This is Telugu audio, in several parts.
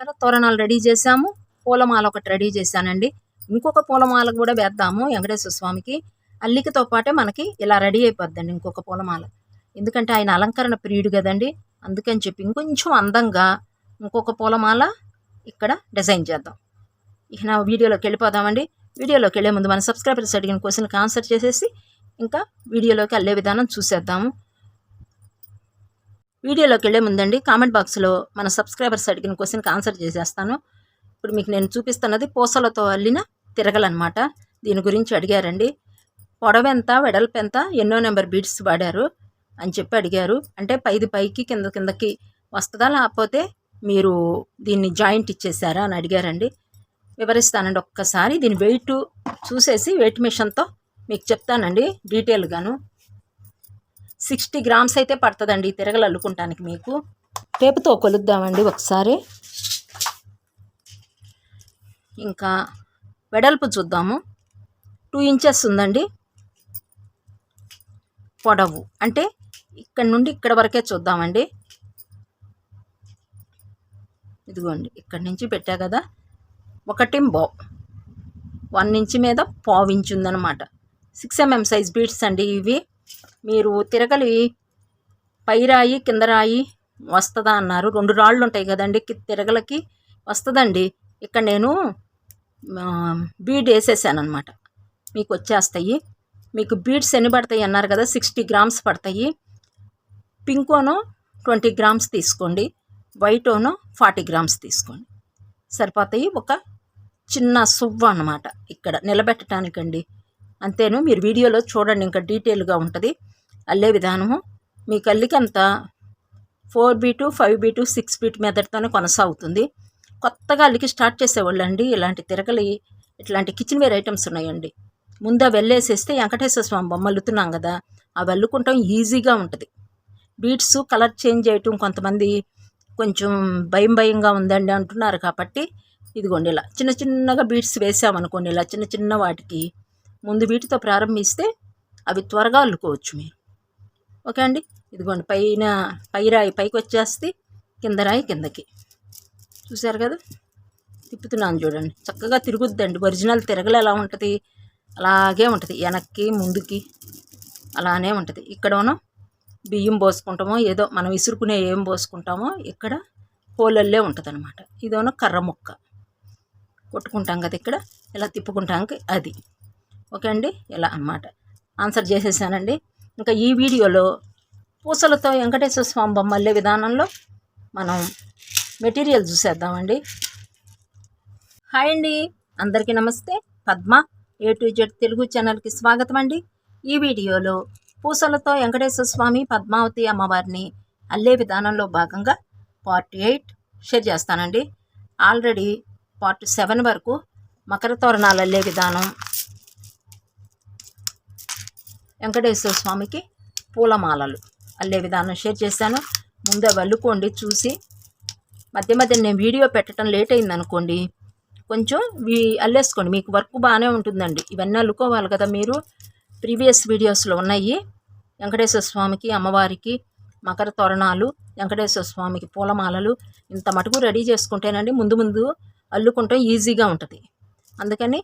కదా తోరణాలు రెడీ చేసాము పూలమాల ఒకటి రెడీ చేశానండి. ఇంకొక పూలమాల కూడా వేద్దాము వెంకటేశ్వర స్వామికి. అల్లికతో పాటే మనకి ఇలా రెడీ అయిపోద్దండి ఇంకొక పూలమాల. ఎందుకంటే ఆయన అలంకరణ ప్రియుడు కదండి. అందుకని చెప్పి ఇంకొంచెం అందంగా ఇంకొక పూలమాల ఇక్కడ డిజైన్ చేద్దాం. ఇక నా వీడియోలోకి వెళ్ళిపోదామండి. వీడియోలోకి వెళ్ళే ముందు మన సబ్స్క్రైబర్స్ అడిగిన క్వశ్చన్కి ఆన్సర్ చేసేసి ఇంకా వీడియోలోకి వెళ్ళే విధానం చూసేద్దాము. వీడియోలోకి వెళ్ళే ముందండి కామెంట్ బాక్స్లో మన సబ్స్క్రైబర్స్ అడిగిన క్వశ్చన్కి ఆన్సర్ చేసేస్తాను. ఇప్పుడు మీకు నేను చూపిస్తున్నది పూసలతో అల్లిన తిరగలన్నమాట దీని గురించి అడిగారండి. పొడవెంత వెడల్పెంత ఎన్నో నెంబర్ బీడ్స్ వాడారు అని చెప్పి అడిగారు. అంటే పైది పైకి కింద కిందకి వస్తుందా లేకపోతే మీరు దీన్ని జాయింట్ ఇచ్చేసారా అని అడిగారండి. వివరిస్తానండి ఒక్కసారి. దీని వెయిట్ చూసేసి వెయిట్ మిషన్తో మీకు చెప్తానండి డీటెయిల్గాను. సిక్స్టీ గ్రామ్స్ అయితే పడుతుందండి ఈ తిరగలు అల్లుకుంటానికి మీకు. టేపుతో కొలుద్దామండి ఒకసారి. ఇంకా వెడల్పు చూద్దాము. టూ ఇంచెస్ ఉందండి. పొడవు. అంటే ఇక్కడ నుండి ఇక్కడ వరకే చూద్దామండి. ఇదిగోండి ఇక్కడి నుంచి పెట్టా కదా. ఒకటి బో వన్ ఇంచ్ మీద పావు ఇంచ్ ఉందన్నమాట. సిక్స్ ఎంఎం సైజ్ బీడ్స్ అండి ఇవి. మీరు తిరగలి పై రాయి కింద రాయి వస్తుందా అన్నారు. రెండు రాళ్ళు ఉంటాయి కదండి తిరగలకి వస్తుందండి. ఇక్కడ నేను బీడ్ వేసేసాను అనమాట మీకు వచ్చేస్తాయి. మీకు బీడ్స్ ఎన్ని పడతాయి అన్నారు కదా సిక్స్టీ గ్రామ్స్ పడతాయి. పింకోను ట్వంటీ గ్రామ్స్ తీసుకోండి. వైటోను ఫార్టీ గ్రామ్స్ తీసుకోండి. సరిపోతాయి ఒక చిన్న సువ్వ అన్నమాట ఇక్కడ నిలబెట్టడానికండి అంతేను మీరు వీడియోలో చూడండి ఇంకా డీటెయిల్గా ఉంటుంది. అల్లే విధానము. మీ కల్లికి అంతా four bead five bead six bead మెథడ్తోనే కొనసాగుతుంది. కొత్తగా అల్లికి స్టార్ట్ చేసేవాళ్ళు అండి ఇలాంటి తిరగలి ఇట్లాంటి కిచెన్ వేర్ ఐటమ్స్ ఉన్నాయండి. ముందు అవి వెళ్ళేసేస్తే వెంకటేశ్వర స్వామి బొమ్మ అల్లుతున్నాం కదా అవి అల్లుకుంటాం ఈజీగా ఉంటుంది. బీట్స్ కలర్ చేంజ్ చేయటం కొంతమంది కొంచెం భయం భయంగా ఉందండి అంటున్నారు కాబట్టి ఇదిగోండి ఇలా చిన్న చిన్నగా బీట్స్ వేసామనుకోండి ఇలా చిన్న చిన్న వాటికి ముందు వీటితో ప్రారంభిస్తే అవి త్వరగా అల్లుకోవచ్చు మీరు. ఓకే అండి? ఇదిగోండి పైన పై రాయి పైకి వచ్చేస్తే కింద రాయి కిందకి. చూశారు కదా? తిప్పుతున్నాను చూడండి. చక్కగా తిరుగుద్దండి. ఒరిజినల్ తిరగలు ఎలా ఉంటుంది? అలాగే ఉంటుంది. వెనక్కి ముందుకి అలానే ఉంటుంది. ఇక్కడను బియ్యం పోసుకుంటామో ఏదో మనం ఇసురుకునే ఏం పోసుకుంటామో ఇక్కడ పోలల్లే ఉంటుంది అనమాట ఇదేమో కర్ర ముక్క. కొట్టుకుంటాం కదా ఇక్కడ? ఇలా తిప్పుకుంటాం అది. ఓకే అండి? ఇలా అన్నమాట. ఆన్సర్ చేసేసానండి. ఇంకా ఈ వీడియోలో పూసలతో వెంకటేశ్వర స్వామి బొమ్మ అల్లే విధానంలో మనం మెటీరియల్ చూసేద్దామండి. హాయ్ అండి. అందరికీ నమస్తే. Padma A to Z Telugu ఛానల్కి స్వాగతం అండి ఈ వీడియోలో పూసలతో వెంకటేశ్వర స్వామి పద్మావతి అమ్మవారిని అల్లే విధానంలో భాగంగా పార్ట్ ఎయిట్ షేర్ చేస్తానండి. ఆల్రెడీ పార్ట్ సెవెన్ వరకు మకర తోరణాలు అల్లే విధానం వెంకటేశ్వర స్వామికి పూలమాలలు. అల్లే విధానం షేర్ చేశాను. ముందే వెళ్ళుకోండి చూసి. మధ్య మధ్య నేను వీడియో పెట్టడం లేట్ అయింది అనుకోండి కొంచెం వీ అల్లేసుకోండి. మీకు వర్క్ బాగానే ఉంటుందండి. ఇవన్నీ అల్లుకోవాలి కదా మీరు. ప్రీవియస్ వీడియోస్లో ఉన్నాయి. వెంకటేశ్వర స్వామికి అమ్మవారికి మకర తోరణాలు వెంకటేశ్వర స్వామికి పూలమాలలు ఇంత మటుకు రెడీ చేసుకుంటేనండి ముందు ముందు అల్లుకుంటాం ఈజీగా ఉంటుంది. అందుకని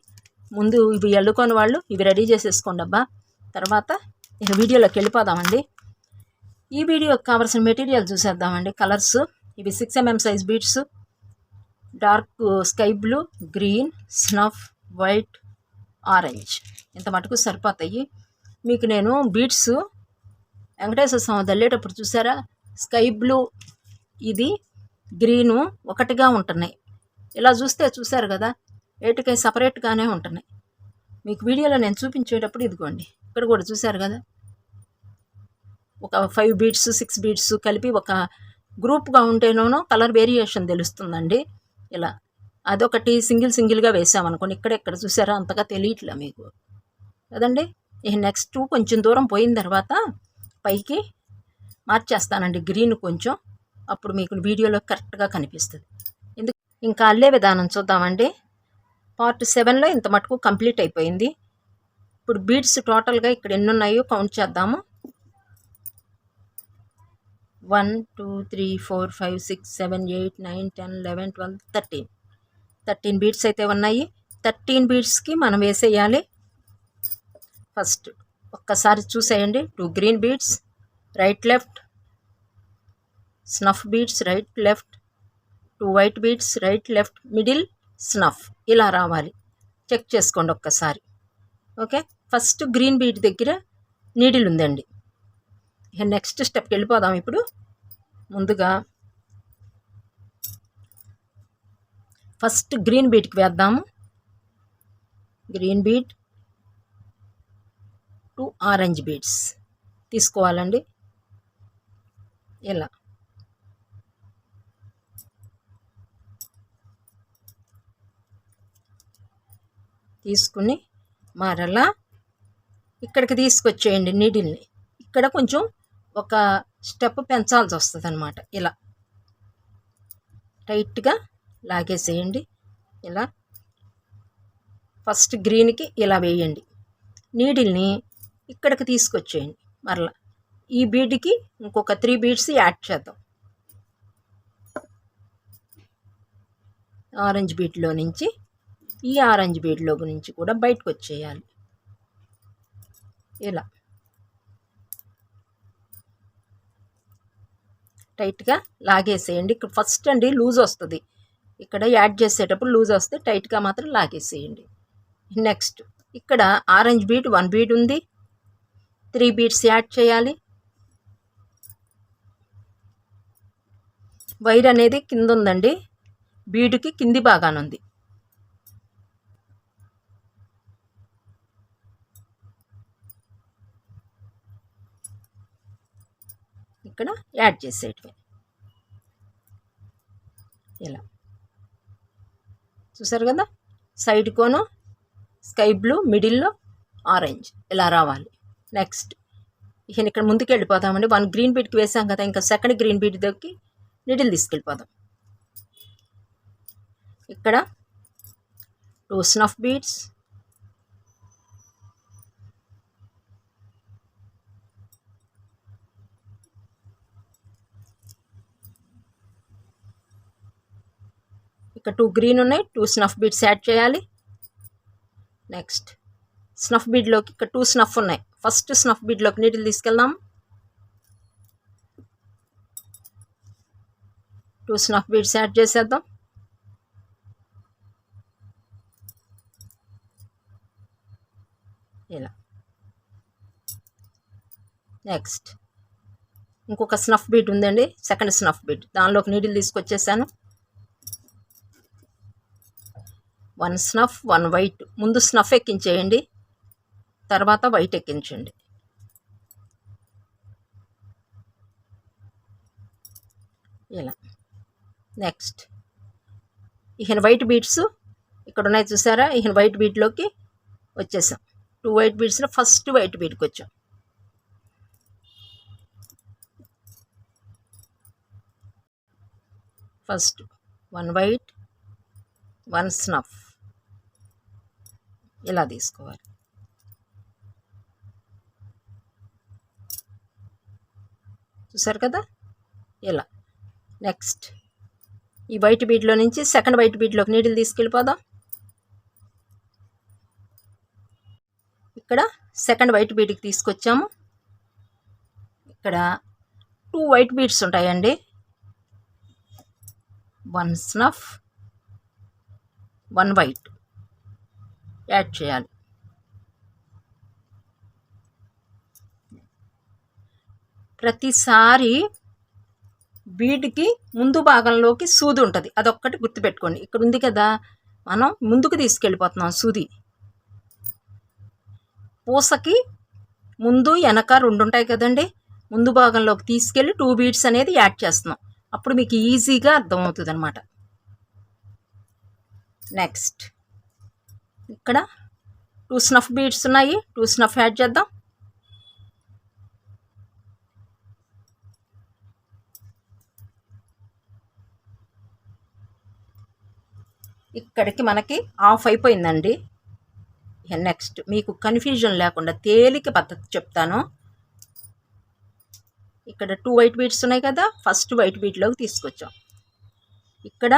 ముందు ఇవి అల్లుకొని వాళ్ళు ఇవి రెడీ చేసేసుకోండి అబ్బా తర్వాత ఇక వీడియోలోకి వెళ్ళిపోదామండి. ఈ వీడియోకి కావాల్సిన మెటీరియల్ చూసేద్దామండి. కలర్స్ ఇవి six mm size beads dark sky blue green snuff white orange ఇంత మటుకు సరిపోతాయి. మీకు నేను బీట్స్ వెంకటేశ్వర స్వామి తల్లేటప్పుడు చూసారా? స్కై బ్లూ ఇది గ్రీను ఒకటిగా ఉంటున్నాయి. ఇలా చూస్తే చూసారు కదా? వేటికై సపరేట్గానే ఉంటున్నాయి. మీకు వీడియోలో నేను చూపించేటప్పుడు ఇదిగోండి. ఇక్కడ కూడా చూశారు కదా? ఒక ఫైవ్ బీట్స్ సిక్స్ బీట్స్ కలిపి ఒక గ్రూప్గా ఉంటేనోనో కలర్ వేరియేషన్ తెలుస్తుందండి. ఇలా అదొకటి సింగిల్ సింగిల్గా వేసామనుకోండి ఇక్కడ ఇక్కడ చూసారా అంతగా తెలియట్లే మీకు. కదండి? ఇక నెక్స్ట్ కొంచెం దూరం పోయిన తర్వాత పైకి మార్చేస్తానండి గ్రీన్ కొంచెం. అప్పుడు మీకు వీడియోలో కరెక్ట్గా కనిపిస్తుంది. ఎందుకు? ఇంకా అల్లే విధానం చూద్దామండి. పార్ట్ సెవెన్లో ఇంత మటుకు కంప్లీట్ అయిపోయింది. ఇప్పుడు బీడ్స్ టోటల్గా ఇక్కడ ఎన్ని ఉన్నాయో కౌంట్ చేద్దాము. One two three four five six seven eight nine ten eleven twelve thirteen thirteen beads అయితే ఉన్నాయి. థర్టీన్ బీడ్స్కి మనం వేసేయాలి. ఫస్ట్ ఒక్కసారి చూసేయండి. Two green beads right left snuff beads right left two white beads right left middle snuff ఇలా రావాలి. చెక్ చేసుకోండి ఒక్కసారి. ఓకే ఫస్ట్ గ్రీన్ బీట్ దగ్గర నీడిల్ ఉందండి నెక్స్ట్ స్టెప్కి వెళ్ళిపోదాం ఇప్పుడు. ముందుగా ఫస్ట్ గ్రీన్ బీట్కి వేద్దాము. Green bead to orange beads తీసుకోవాలండి. ఇలా. తీసుకుని మరలా ఇక్కడికి తీసుకొచ్చేయండి నీడిల్ని. ఇక్కడ కొంచెం ఒక స్టెప్ పెంచాల్సి వస్తుంది అనమాట ఇలా. టైట్గా లాగేసేయండి. ఇలా. ఫస్ట్ గ్రీన్కి ఇలా వేయండి. నీడిల్ని ఇక్కడికి తీసుకొచ్చేయండి. మరలా. ఈ బీడ్కి ఇంకొక త్రీ బీడ్స్ యాడ్ చేద్దాం. ఆరెంజ్ బీట్లో నుంచి ఈ ఆరెంజ్ బీడ్లో నుంచి కూడా బయటకు వచ్చేయాలి ఇలా. టైట్గా లాగేసేయండి. ఇక్కడ ఫస్ట్ అండి లూజ్ వస్తుంది. ఇక్కడ యాడ్ చేసేటప్పుడు లూజ్ వస్తే టైట్గా మాత్రం లాగేసేయండి. నెక్స్ట్ ఇక్కడ ఆరెంజ్ బీట్ వన్ బీట్ ఉంది. త్రీ బీట్స్ యాడ్ చేయాలి. వైర్ అనేది కింద ఉందండి. బీడుకి కింది భాగానుంది ఇక్కడ యాడ్ చేసేటివి. ఇలా. చూసారు కదా? సైడ్ కోను స్కై బ్లూ మిడిల్లో ఆరెంజ్ ఇలా రావాలి. నెక్స్ట్. ఇక ఇక్కడ ముందుకు వెళ్ళిపోతామండి. వన్ గ్రీన్ బీట్కి వేసాం కదా ఇంకా సెకండ్ గ్రీన్ బీట్ దగ్గరికి నిడిల్ తీసుకెళ్ళిపోదాం. ఇక్కడ టూ స్నఫ్ బీట్స్ ఇక్కడ టూ గ్రీన్ ఉన్నాయి టూ స్నఫ్ బీడ్స్ యాడ్ చేయాలి. నెక్స్ట్ స్నఫ్ బీడ్లోకి ఇక్కడ టూ స్నఫ్ ఉన్నాయి. ఫస్ట్ స్నఫ్ బీడ్లోకి నీటిని తీసుకెళ్దాం. టూ స్నఫ్ బీడ్స్ యాడ్ చేసేద్దాం. ఇలా. నెక్స్ట్ ఇంకొక స్నఫ్ బీట్ ఉందండి. సెకండ్ స్నఫ్ బీట్ దానిలోకి needle తీసుకొచ్చేసాను. One snuff one white. ముందు స్నఫ్ ఎక్కించేయండి తర్వాత వైట్ ఎక్కించండి. ఇలా. నెక్స్ట్. ఇహన వైట్ బీట్స్ ఇక్కడ ఉన్నాయి చూసారా? ఇహన వైట్ బీట్లోకి వచ్చేసాం. టూ వైట్ బీట్స్లో ఫస్ట్ వైట్ బీట్కి వచ్చాం. First one white one snuff. ఇలా తీసుకోవాలి? చూసారు కదా? ఇలా నెక్స్ట్. ఈ వైట్ బీడ్లో నుంచి సెకండ్ వైట్ బీడ్లోకి నీటిని తీసుకెళ్ళిపోదాం. ఇక్కడ సెకండ్ వైట్ బీడ్కి తీసుకొచ్చాము. ఇక్కడ టూ వైట్ బీడ్స్ ఉంటాయండి. One snuff one white. Add చేయాలి. ప్రతిసారి బీడ్కి ముందు భాగంలోకి సూది ఉంటుంది. అదొక్కటి గుర్తుపెట్టుకోండి. ఇక్కడ ఉంది కదా మనం ముందుకు తీసుకెళ్ళిపోతున్నాం సూది. పూసకి ముందు వెనక రెండు ఉంటాయి కదండి. ముందు భాగంలోకి తీసుకెళ్ళి టూ బీడ్స్ అనేది యాడ్ చేస్తున్నాం. అప్పుడు మీకు ఈజీగా అర్థమవుతుంది అనమాట నెక్స్ట్. ఇక్కడ టూ స్నఫ్ బీడ్స్ ఉన్నాయి. టూ స్నఫ్ యాడ్ చేద్దాం. ఇక్కడికి మనకి ఆఫ్ అయిపోయిందండి. నెక్స్ట్ మీకు కన్ఫ్యూజన్ లేకుండా తేలిక పద్ధతి చెప్తాను. ఇక్కడ టూ వైట్ బీడ్స్ ఉన్నాయి కదా ఫస్ట్ వైట్ బీడ్లోకి తీసుకొచ్చాం. ఇక్కడ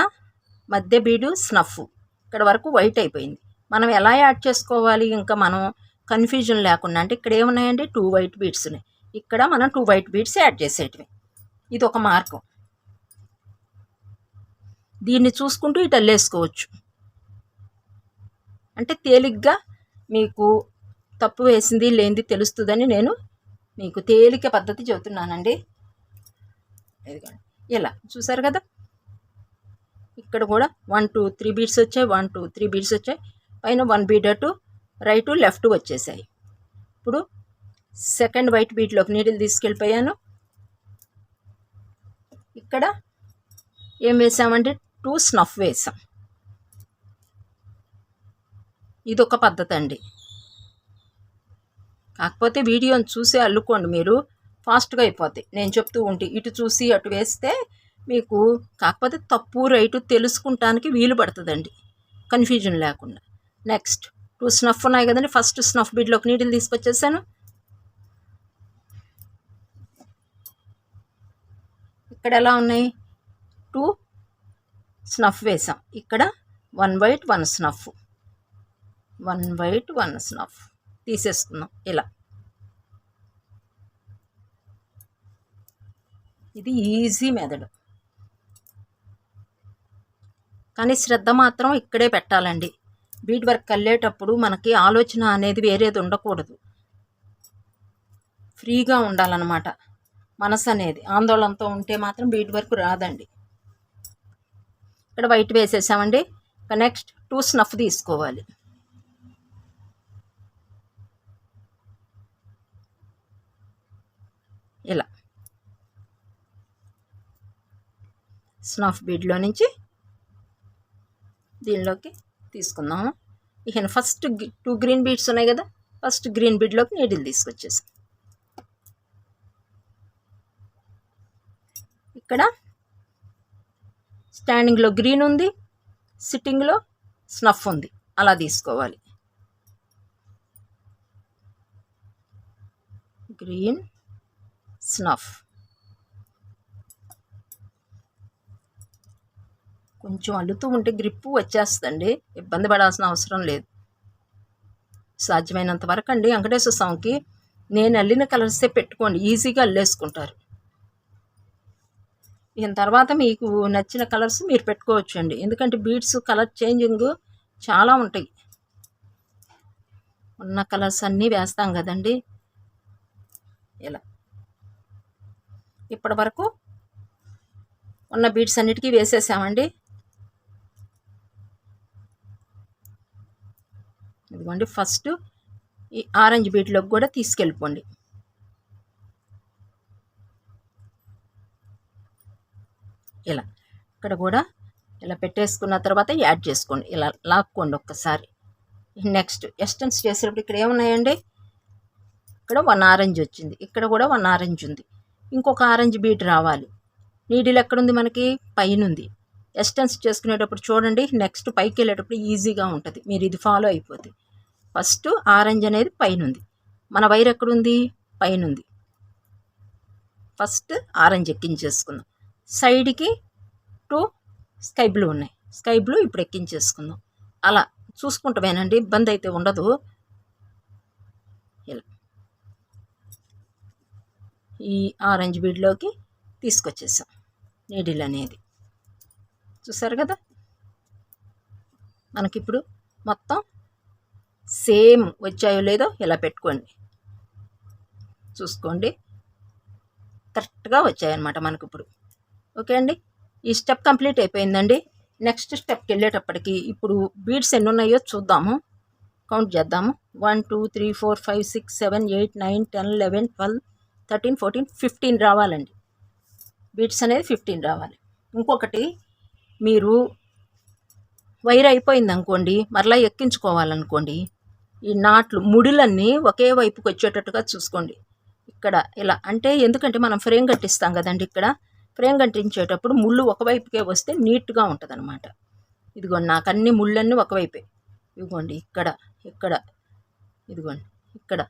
మధ్య బీడు స్నఫ్ ఇక్కడ వరకు వైట్ అయిపోయింది. మనం ఎలా యాడ్ చేసుకోవాలి? ఇంకా మనం కన్ఫ్యూజన్ లేకుండా అంటే ఇక్కడ ఏమున్నాయండి? టూ వైట్ బీడ్స్ ఉన్నాయి. ఇక్కడ మనం టూ వైట్ బీడ్స్ యాడ్ చేసేటివి. ఇది ఒక మార్గం దీన్ని చూసుకుంటూ ఇటు అల్లేసుకోవచ్చు. అంటే తేలిగ్గా మీకు తప్పు వేసింది లేనిది తెలుస్తుందని నేను మీకు తేలిక పద్ధతి చెబుతున్నానండి. ఇదిగోండి. ఇలా చూసారు కదా? ఇక్కడ కూడా వన్ టూ త్రీ బీడ్స్ వచ్చాయి వన్ టూ త్రీ బీడ్స్ వచ్చాయి. పైన వన్ బీడ్ అటు రైటు లెఫ్ట్ వచ్చేసాయి. ఇప్పుడు సెకండ్ వైట్ బీట్లోకి నీడిల్ తీసుకెళ్ళిపోయాను. ఇక్కడ ఏం వేసామంటే టూ స్నఫ్ వేసాం. ఇదొక పద్ధతి అండి. కాకపోతే వీడియోని చూసి అల్లుకోండి మీరు. ఫాస్ట్గా అయిపోతాయి నేను చెప్తూ ఉంటే ఇటు చూసి అటు వేస్తే మీకు కాకపోతే తప్పు రైటు తెలుసుకుంటానికి వీలు పడుతుందండి. కన్ఫ్యూజన్ లేకుండా. నెక్స్ట్ టూ స్నఫ్ ఉన్నాయి కదండి. ఫస్ట్ స్నఫ్ బీడ్లోకి నీటిని తీసుకొచ్చేసాను. ఇక్కడ ఎలా ఉన్నాయి? టూ స్నఫ్ వేసాం. ఇక్కడ one white one snuff. One white one snuff. తీసేసుకుందాం. ఇలా. ఇది ఈజీ మెథడ్. కానీ శ్రద్ధ మాత్రం ఇక్కడే పెట్టాలండి. బీడ్ వర్క్ వెళ్ళేటప్పుడు మనకి ఆలోచన అనేది వేరేది ఉండకూడదు. ఫ్రీగా ఉండాలన్నమాట. మనసు అనేది ఆందోళనతో ఉంటే మాత్రం బీడ్ వర్క్ రాదండి. ఇక్కడ వైట్ వేసేసామండి. నెక్స్ట్ టూ స్నఫ్ తీసుకోవాలి. ఇలా. స్నఫ్ బీడ్లో నుంచి దీనిలోకి తీసుకుందాము. ఇక ఫస్ట్ టూ గ్రీన్ బీడ్స్ ఉన్నాయి కదా ఫస్ట్ గ్రీన్ బీడ్లోకి నీడిల్ తీసుకొచ్చేసాం. ఇక్కడ స్టాండింగ్లో గ్రీన్ ఉంది సిట్టింగ్లో స్నఫ్ ఉంది. అలా తీసుకోవాలి. గ్రీన్ స్నఫ్ కొంచెం అల్లుతూ ఉంటే గ్రిప్పు వచ్చేస్తుందండి. ఇబ్బంది పడాల్సిన అవసరం లేదు. సాధ్యమైనంత వరకు అండి. వెంకటేశ్వర స్వామికి నేను అల్లిన కలర్సే పెట్టుకోండి. ఈజీగా అల్లేసుకుంటారు. దీని తర్వాత మీకు నచ్చిన కలర్స్ మీరు పెట్టుకోవచ్చు అండి ఎందుకంటే బీడ్స్ కలర్ చేంజింగ్ చాలా ఉంటాయి. ఉన్న కలర్స్ అన్నీ వేస్తాం కదండి. ఇలా. ఇప్పటి వరకు ఉన్న బీడ్స్ అన్నిటికీ వేసేసామండి. ఇదిగోండి ఫస్ట్ ఈ ఆరెంజ్ బీట్లోకి కూడా తీసుకెళ్ళిపోండి. ఇలా ఇక్కడ కూడా ఇలా పెట్టేసుకున్న తర్వాత యాడ్ చేసుకోండి. ఇలా లాక్కోండి ఒక్కసారి. నెక్స్ట్ ఎస్టెన్స్ చేసేటప్పుడు ఇక్కడ ఏమున్నాయండి? ఇక్కడ వన్ ఆరెంజ్ వచ్చింది. ఇక్కడ కూడా వన్ ఆరెంజ్ ఉంది. ఇంకొక ఆరెంజ్ బీట్ రావాలి. నీడిల్ ఎక్కడుంది మనకి? పైన ఉంది ఎస్టెన్స్ చేసుకునేటప్పుడు చూడండి నెక్స్ట్ పైకి వెళ్ళేటప్పుడు ఈజీగా ఉంటుంది. మీరు ఇది ఫాలో అయిపోతుంది ఫస్ట్ ఆరెంజ్ అనేది పైన ఉంది మన వైర్ ఎక్కడుంది? పైన ఉంది ఫస్ట్ ఆరెంజ్ ఎక్కించేసుకుందాం. సైడ్కి టూ స్కై బ్లూ ఉన్నాయి. స్కై బ్లూ ఇప్పుడు ఎక్కించేసుకుందాం. అలా చూసుకుంటామేనండి ఇబ్బంది అయితే ఉండదు. ఇలా. ఈ ఆరెంజ్ బీడ్లోకి తీసుకొచ్చేసాం. నీడిల్ అనేది. చూసారు కదా? మనకిప్పుడు మొత్తం సేమ్ వచ్చాయో లేదో ఇలా పెట్టుకోండి. చూసుకోండి. కరెక్ట్గా వచ్చాయన్నమాట మనకి ఇప్పుడు ఓకే అండి? ఈ స్టెప్ కంప్లీట్ అయిపోయిందండి. నెక్స్ట్ స్టెప్కి వెళ్ళేటప్పటికి ఇప్పుడు బీడ్స్ ఎన్ని ఉన్నాయో చూద్దాము. కౌంట్ చేద్దాము. One two three four five six seven eight nine ten eleven twelve thirteen fourteen fifteen రావాలండి. బీట్స్ అనేది ఫిఫ్టీన్ రావాలి. ఇంకొకటి మీరు వైర్ అయిపోయింది అనుకోండి మరలా ఎక్కించుకోవాలనుకోండి ఈ నాట్లు ముడులన్నీ ఒకే వైపుకి వచ్చేటట్టుగా చూసుకోండి. ఇక్కడ ఇలా అంటే ఎందుకంటే మనం ఫ్రేమ్ కట్టిస్తాం కదండి ఇక్కడ ఫ్రేమ్ కట్టించేటప్పుడు ముళ్ళు ఒకవైపుకే వస్తే నీట్గా ఉంటుంది అనమాట ఇదిగోండి నాకు అన్ని ముళ్ళన్నీ ఒకవైపే. ఇదిగోండి ఇక్కడ ఇక్కడ ఇదిగోండి ఇక్కడ.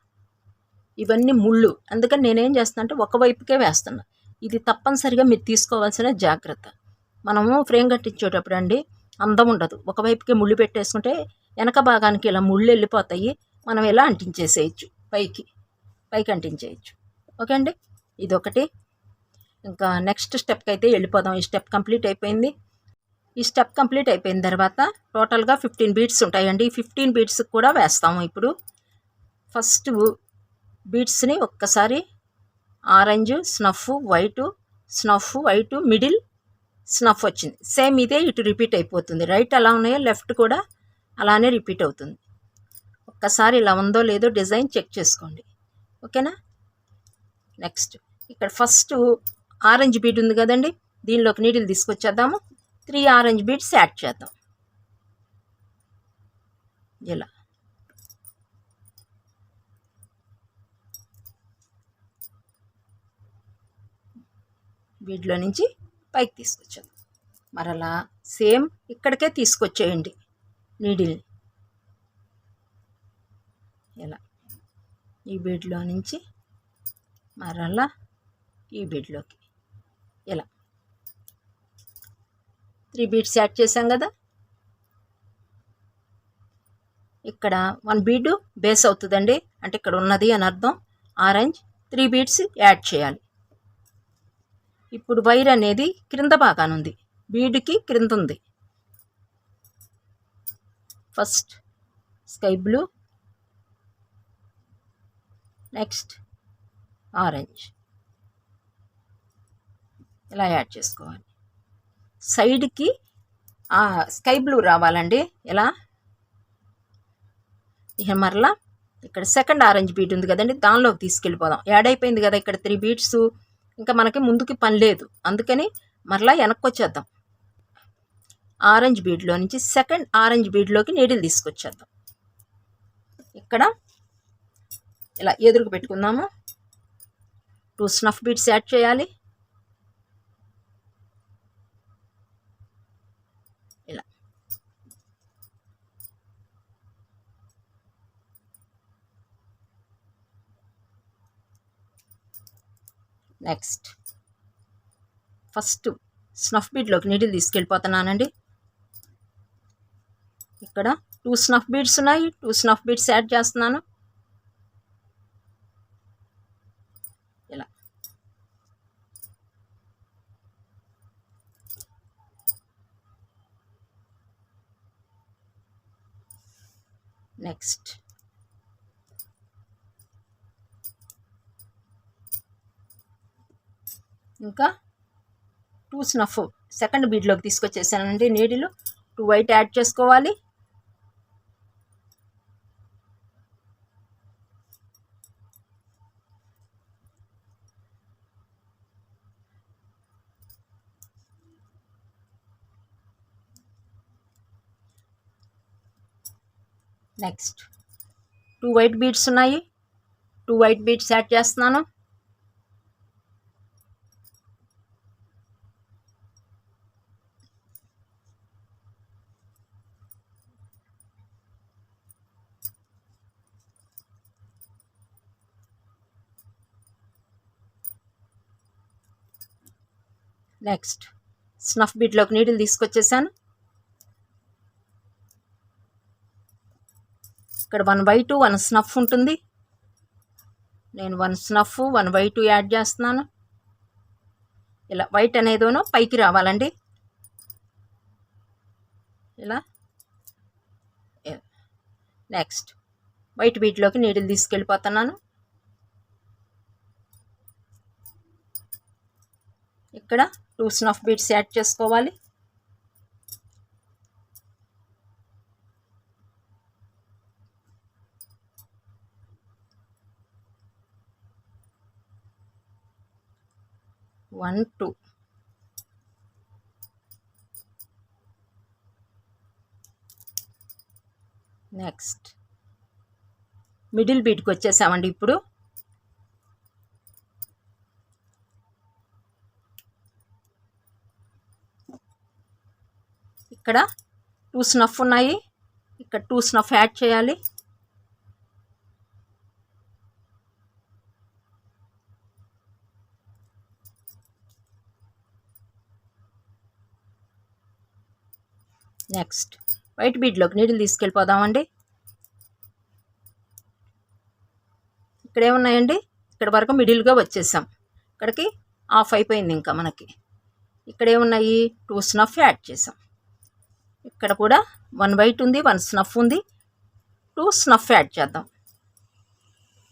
ఇవన్నీ ముళ్ళు అందుకని నేనేం చేస్తున్నా అంటే ఒకవైపుకే వేస్తున్నా. ఇది తప్పనిసరిగా మీరు తీసుకోవాల్సిన జాగ్రత్త. మనము ఫ్రేమ్ కట్టించేటప్పుడు అండి అందం ఉండదు. ఒకవైపుకి ముళ్ళు పెట్టేసుకుంటే వెనక భాగానికి ఇలా ముళ్ళు వెళ్ళిపోతాయి. మనం ఇలా అంటించేసేయచ్చు? పైకి పైకి అంటించేయచ్చు. ఓకే అండి? ఇదొకటి. ఇంకా నెక్స్ట్ స్టెప్కి అయితే వెళ్ళిపోదాం. ఈ స్టెప్ కంప్లీట్ అయిపోయింది. ఈ స్టెప్ కంప్లీట్ అయిపోయిన తర్వాత టోటల్గా ఫిఫ్టీన్ బీట్స్ ఉంటాయండి. ఈ ఫిఫ్టీన్ బీట్స్కి కూడా వేస్తాము ఇప్పుడు. ఫస్ట్ బీట్స్ని ఒక్కసారి orange snuff white snuff white middle snuff వచ్చింది. సేమ్ ఇదే ఇటు రిపీట్ అయిపోతుంది. రైట్ అలా ఉన్నాయో? లెఫ్ట్ కూడా అలానే రిపీట్ అవుతుంది. ఒక్కసారి ఇలా ఉందో లేదో డిజైన్ చెక్ చేసుకోండి. ఓకేనా? నెక్స్ట్. ఇక్కడ ఫస్ట్ ఆరెంజ్ బీడ్ ఉంది కదండి. దీనిలోకి నీటిని తీసుకొచ్చేద్దాము. త్రీ ఆరెంజ్ బీడ్స్ యాడ్ చేద్దాం. ఇలా. బీడ్లో నుంచి పైకి తీసుకొచ్చాను. మరలా సేమ్ ఇక్కడికే తీసుకొచ్చేయండి నీడిల్ని. ఇలా ఈ బీడ్లో నుంచి మరలా ఈ బీడ్లోకి. ఇలా. త్రీ బీడ్స్ యాడ్ చేసాం కదా? ఇక్కడ వన్ బీడు బేస్ అవుతుందండి. అంటే ఇక్కడ ఉన్నది అని అర్థం. ఆరెంజ్ త్రీ బీడ్స్ యాడ్ చేయాలి. ఇప్పుడు వైర్ అనేది క్రింద భాగాన ఉంది బీడ్కి క్రింద ఉంది first sky blue. Next orange. ఇలా యాడ్ చేసుకోవాలి. సైడ్కి స్కై బ్లూ రావాలండి. ఇలా ఇక మరలా ఇక్కడ సెకండ్ ఆరెంజ్ బీట్ ఉంది కదండి దానిలోకి తీసుకెళ్ళిపోదాం. యాడ్ అయిపోయింది కదా ఇక్కడ త్రీ బీట్స్. ఇంకా మనకి ముందుకి పని లేదు. అందుకని మరలా వెనక్కి వచ్చేద్దాం ఆరెంజ్ బీడ్లో నుంచి సెకండ్ ఆరెంజ్ బీడ్లోకి నీడిల్ తీసుకొచ్చేద్దాం. ఇక్కడ ఇలా ఎదురుకు పెట్టుకుందాము. టూ స్నఫ్ బీట్స్ యాడ్ చేయాలి. నెక్స్ట్. ఫస్ట్ స్నఫ్ బీడ్లోకి నీటిని తీసుకెళ్ళిపోతున్నానండి. ఇక్కడ టూ స్నఫ్ బీడ్స్ ఉన్నాయి టూ స్నఫ్ బీడ్స్ యాడ్ చేస్తున్నాను. ఇలా. నెక్స్ట్. ఇంకా టూ స్నఫ్ సెకండ్ బీడ్లోకి తీసుకొచ్చేసానండి నీడిలు. టూ వైట్ యాడ్ చేసుకోవాలి. నెక్స్ట్. టూ వైట్ బీడ్స్ ఉన్నాయి. టూ వైట్ బీడ్స్ యాడ్ చేస్తున్నాను. నెక్స్ట్ స్నఫ్ బీట్లోకి నీడిల్ తీసుకొచ్చేసాను. ఇక్కడ one by two one snuff ఉంటుంది. నేను one snuff one by two add చేస్తున్నాను. ఇలా వైట్ అనేదోనో పైకి రావాలండి. ఇలా. నెక్స్ట్ వైట్ బీట్లోకి నీడిల్ తీసుకెళ్ళిపోతున్నాను. ఇక్కడ. టూ స్నఫ్ బీట్స్ యాడ్ చేసుకోవాలి. One two. నెక్స్ట్. మిడిల్ బీట్కి వచ్చేసామండి ఇప్పుడు. ఇక్కడ టూ స్నఫ్ ఉన్నాయి. ఇక్కడ టూ స్నఫ్ యాడ్ చేయాలి. నెక్స్ట్ వైట్ బీడ్లోకి నీడిల్ తీసుకెళ్ళిపోదామండి. ఉన్నాయండి ఇక్కడ వరకు మిడిల్గా వచ్చేసాం. ఇక్కడికి ఆఫ్ అయిపోయింది ఇంకా మనకి. ఇక్కడే ఉన్నాయి టూ స్నఫ్ యాడ్ చేసాం. ఇక్కడ కూడా వన్ వైట్ ఉంది వన్ స్నఫ్ ఉంది. టూ స్నఫ్ యాడ్ చేద్దాం.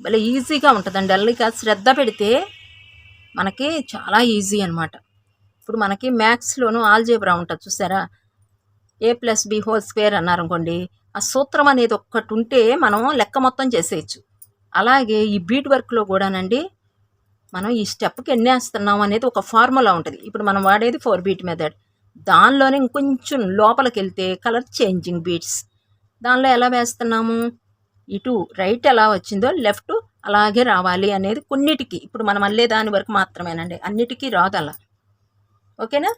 భలే ఈజీగా ఉంటుందండి. అల్లిక శ్రద్ధ పెడితే మనకి చాలా ఈజీ అనమాట ఇప్పుడు మనకి మ్యాథ్స్లోనూ ఆల్జేబ్రా ఉంటుంది చూసారా? A plus B whole square అన్నారు అనుకోండి ఆ సూత్రం అనేది ఒక్కటి ఉంటే మనం లెక్క మొత్తం చేసేయచ్చు. అలాగే ఈ బీట్ వర్క్లో కూడానండి మనం ఈ స్టెప్కి ఎన్ని వేస్తున్నాం అనేది ఒక ఫార్ములా ఉంటుంది. ఇప్పుడు మనం వాడేది ఫోర్ బీట్ మెథడ్ దానిలోనే ఇంకొంచెం లోపలికి వెళ్తే కలర్ చేంజింగ్ బీట్స్. దానిలో ఎలా వేస్తున్నాము? ఇటు రైట్ ఎలా వచ్చిందో లెఫ్ట్ అలాగే రావాలి అనేది కొన్నిటికి. ఇప్పుడు మనం అల్లే దాని వరకు మాత్రమేనండి. అన్నిటికీ రాదు అలా. ఓకేనా?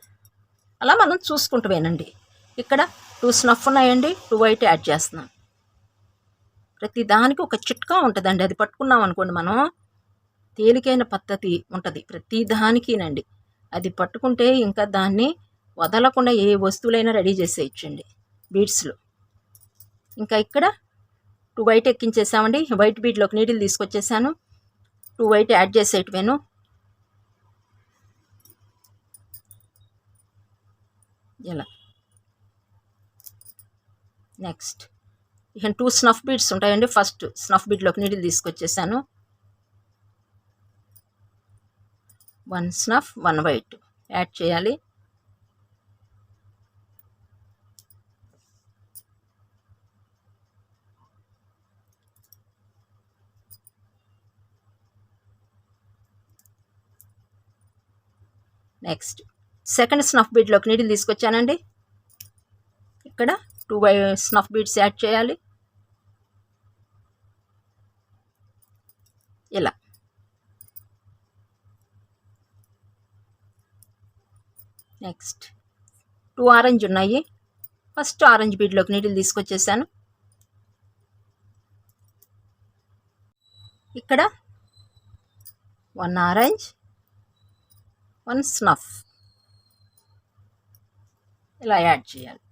అలా మనం చూసుకుంటామేనండి ఇక్కడ టూ స్నఫ్ ఉన్నాయండి. టూ వైట్ యాడ్ చేస్తున్నాం. ప్రతి దానికి ఒక చిట్కా ఉంటుందండి. అది పట్టుకున్నాం అనుకోండి మనం తేలికైన పద్ధతి ఉంటుంది. ప్రతి దానికినండి. అది పట్టుకుంటే ఇంకా దాన్ని వదలకుండా ఏ వస్తువులైనా రెడీ చేసేయచ్చండి బీడ్స్లో ఇంకా ఇక్కడ టూ వైట్ ఎక్కించేసామండి. వైట్ బీడ్లోకి నీటిలు తీసుకొచ్చేసాను. టూ వైట్ యాడ్ చేసేటివేను. ఇలా. నెక్స్ట్. ఇక టూ స్నఫ్ బీడ్స్ ఉంటాయండి. ఫస్ట్ స్నఫ్ బీడ్లోకి నీటిలు తీసుకొచ్చేసాను. One snuff one white add చేయాలి. నెక్స్ట్. సెకండ్ స్నఫ్ బీట్లోకి నీటిని తీసుకొచ్చానండి. ఇక్కడ two by snuff beads add చేయాలి. ఇలా. నెక్స్ట్. టూ ఆరెంజ్ ఉన్నాయి. ఫస్ట్ ఆరెంజ్ బీడ్లోకి నీటిని తీసుకొచ్చేసాను. ఇక్కడ వన్ ఆరెంజ్. One snuff. ఇలా యాడ్ చేయాలి.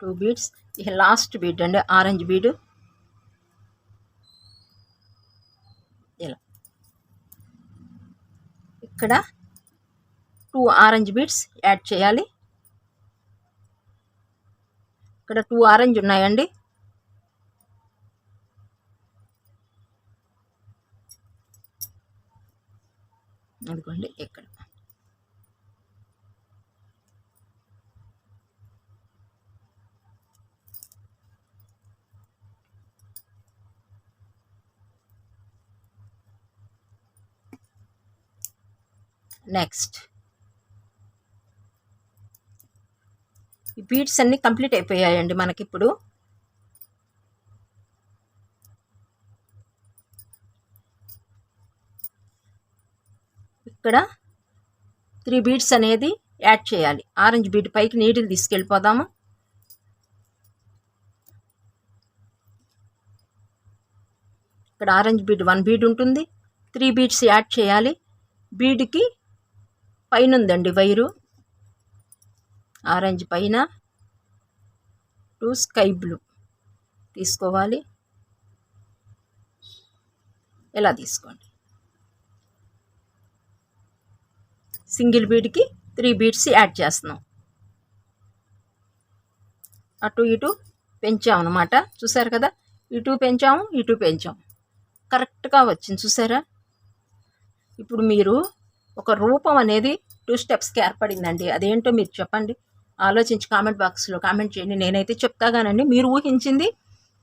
Two beads. ఇక లాస్ట్ బీడ్ అండి ఆరెంజ్ బీడ్. ఇలా. ఇక్కడ టూ ఆరెంజ్ బీడ్స్ యాడ్ చేయాలి. ఇక్కడ టూ ఆరెంజ్ ఉన్నాయండి. అదిగోండి ఇక్కడ. నెక్స్ట్. ఈ బీట్స్ అన్నీ కంప్లీట్ అయిపోయాయండి మనకిప్పుడు. ఇక్కడ త్రీ బీడ్స్ అనేది యాడ్ చేయాలి. ఆరెంజ్ బీడ్ పైకి నీటిని తీసుకెళ్ళిపోదాము. ఇక్కడ ఆరెంజ్ బీడ్ వన్ బీడ్ ఉంటుంది. త్రీ బీడ్స్ యాడ్ చేయాలి. బీడ్కి పైన ఉందండి వైరు. ఆరెంజ్ పైన టూ స్కై బ్లూ తీసుకోవాలి. ఇలా తీసుకోండి? సింగిల్ బీడ్కి త్రీ బీడ్స్ యాడ్ చేస్తున్నాం. అటు ఇటు పెంచాం అనమాట చూసారు కదా? ఇటు పెంచాము ఇటు పెంచాము కరెక్ట్గా వచ్చింది చూసారా? ఇప్పుడు మీరు ఒక రూపం అనేది టూ స్టెప్స్కి ఏర్పడిందండి. అదేంటో మీరు చెప్పండి. ఆలోచించి కామెంట్ బాక్స్లో కామెంట్ చేయండి. నేనైతే చెప్తాగానండి మీరు ఊహించింది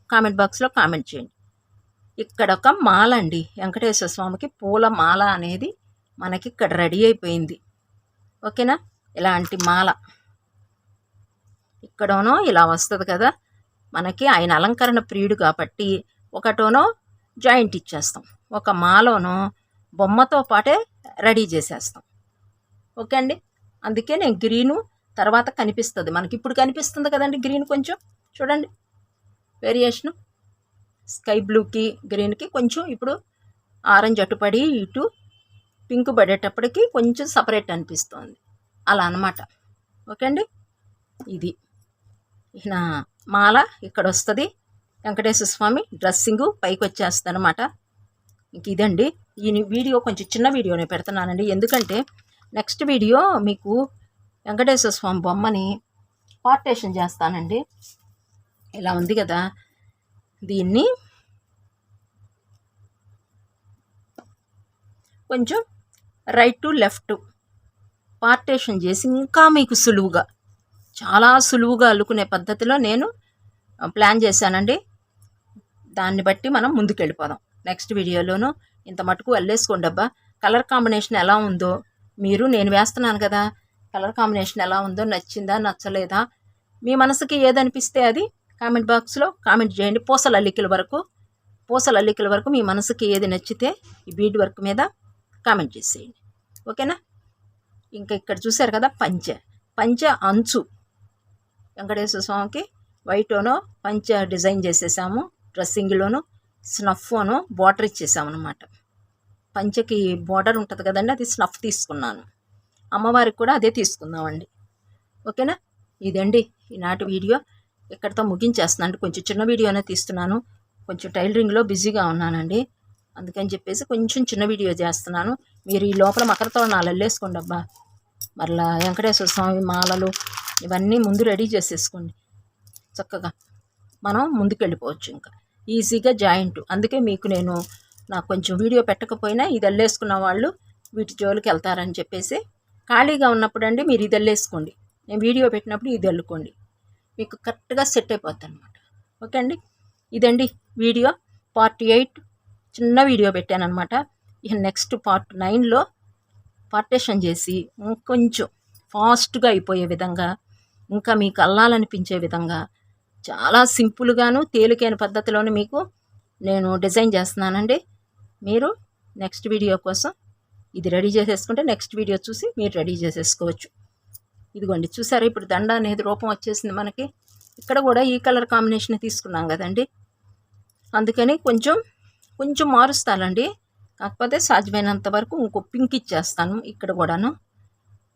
కామెంట్ బాక్స్లో కామెంట్ చేయండి. ఇక్కడ ఒక మాల అండి. వెంకటేశ్వర స్వామికి పూల మాల అనేది మనకి ఇక్కడ రెడీ అయిపోయింది. ఓకేనా? ఇలాంటి మాల. ఇక్కడోనో ఇలా వస్తుంది కదా. మనకి ఆయన అలంకరణ ప్రియుడు కాబట్టి ఒకటోనో జాయింట్ ఇచ్చేస్తాం. ఒక మాలోనో బొమ్మతో పాటే రెడీ చేసేస్తాం. ఓకే అండి? అందుకే నేను గ్రీను తర్వాత కనిపిస్తుంది. మనకి ఇప్పుడు కనిపిస్తుంది కదండి గ్రీన్ కొంచెం? చూడండి. వేరియేషను. స్కై బ్లూకి గ్రీన్కి కొంచెం ఇప్పుడు ఆరెంజ్ అటుపడి ఇటు పింక్ పడేటప్పటికి కొంచెం సపరేట్ అనిపిస్తుంది. అలా అనమాట ఓకే అండి ఇది. ఈయన మాల ఇక్కడ వస్తుంది వెంకటేశ్వర స్వామి డ్రెస్సింగు పైకి వచ్చేస్తుంది అనమాట ఇంక ఇదండి. ఈ వీడియో కొంచెం చిన్న వీడియోనే పెడుతున్నానండి. ఎందుకంటే నెక్స్ట్ వీడియో మీకు వెంకటేశ్వర స్వామి బొమ్మని పార్టేషన్ చేస్తానండి. ఇలా ఉంది కదా. దీన్ని కొంచెం రైట్ టు లెఫ్ట్. పార్టేషన్ చేసి ఇంకా మీకు సులువుగా చాలా సులువుగా అల్లుకునే పద్ధతిలో నేను ప్లాన్ చేశానండి. దాన్ని బట్టి మనం ముందుకు వెళ్ళిపోదాం నెక్స్ట్ వీడియోలోను ఇంత మటుకు వెళ్ళేసుకోండి అబ్బా. కలర్ కాంబినేషన్ ఎలా ఉందో మీరు నేను వేస్తున్నాను కదా. కలర్ కాంబినేషన్ ఎలా ఉందో నచ్చిందా నచ్చలేదా? మీ మనసుకి ఏదనిపిస్తే అది కామెంట్ బాక్స్లో కామెంట్ చేయండి. పూసల అల్లికల వరకు పూసల అల్లికల వరకు మీ మనసుకి ఏది నచ్చితే ఈ బీడ్ వర్క్ మీద కామెంట్ చేసేయండి. ఓకేనా? ఇంకా ఇక్కడ చూశారు కదా పంచె. పంచె అంచు. వెంకటేశ్వర స్వామికి వైట్లోనో పంచె డిజైన్ చేసేసాము డ్రెస్సింగ్లోను స్నఫ్ను బార్డర్ ఇచ్చేసాము అనమాట పంచెకి బార్డర్ ఉంటుంది కదండి అది స్నఫ్ తీసుకున్నాను. అమ్మవారికి కూడా అదే తీసుకుందామండి. ఓకేనా? ఇదండి ఈనాటి వీడియో. ఇక్కడితో ముగించేస్తున్నాను. కొంచెం చిన్న వీడియోనే తీస్తున్నాను. కొంచెం టైలరింగ్లో బిజీగా ఉన్నానండి. అందుకని చెప్పేసి కొంచెం చిన్న వీడియో చేస్తున్నాను. మీరు ఈ లోపల మకరతో తోరణాలు అబ్బా. మరలా వెంకటేశ్వర స్వామి మాలలు ఇవన్నీ ముందు రెడీ చేసేసుకోండి. చక్కగా మనం ముందుకెళ్ళిపోవచ్చు ఇంకా. ఈజీగా జాయింట్ అందుకే మీకు నేను నాకు కొంచెం వీడియో పెట్టకపోయినా ఇది వెళ్ళేసుకున్న వాళ్ళు వీటి జోలికి వెళ్తారని చెప్పేసి ఖాళీగా ఉన్నప్పుడు అండి మీరు ఇది వెళ్ళేసుకోండి నేను వీడియో పెట్టినప్పుడు ఇది అల్లుకోండి. మీకు కరెక్ట్గా సెట్ అయిపోద్ది అనమాట ఓకే అండి? ఇదండి వీడియో పార్ట్ ఎయిట్. చిన్న వీడియో పెట్టాను అనమాట ఇక నెక్స్ట్ పార్ట్ నైన్లో పార్టేషన్ చేసి కొంచెం ఫాస్ట్గా అయిపోయే విధంగా ఇంకా మీకు అల్లాలనిపించే విధంగా చాలా సింపుల్గాను తేలికైన పద్ధతిలోనే మీకు నేను డిజైన్ చేస్తున్నానండి. మీరు నెక్స్ట్ వీడియో కోసం ఇది రెడీ చేసేసుకుంటే నెక్స్ట్ వీడియో చూసి మీరు రెడీ చేసేసుకోవచ్చు. ఇదిగోండి చూసారా? ఇప్పుడు దండ అనేది రూపం వచ్చేసింది మనకి. ఇక్కడ కూడా ఈ కలర్ కాంబినేషన్ తీసుకున్నాం కదండి. అందుకని కొంచెం కొంచెం మారుస్తానండి. కాకపోతే సాధ్యమైనంత వరకు ఇంకో పింక్ ఇచ్చేస్తాను ఇక్కడ కూడాను.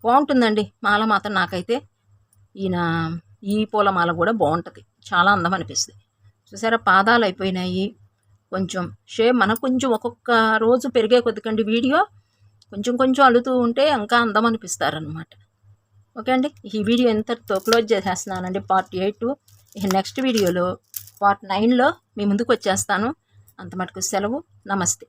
బాగుంటుందండి మాల మాత్రం నాకైతే. ఈయన ఈ పూల మాల కూడా బాగుంటుంది. చాలా అందం అనిపిస్తుంది చూసారా పాదాలు అయిపోయినాయి. కొంచెం షేప్ మనకు కొంచెం ఒక్కొక్క రోజు పెరిగే కొద్దికండి వీడియో. కొంచెం కొంచెం అలుతూ ఉంటే ఇంకా అందం అనిపిస్తారనమాట ఓకే అండి. ఈ వీడియో ఎంతతో క్లోజ్ చేసేస్తున్నానండి. Part eight. నెక్స్ట్ వీడియోలో పార్ట్ నైన్లో మీ ముందుకు వచ్చేస్తాను. అంత మటుకు సెలవు. నమస్తే.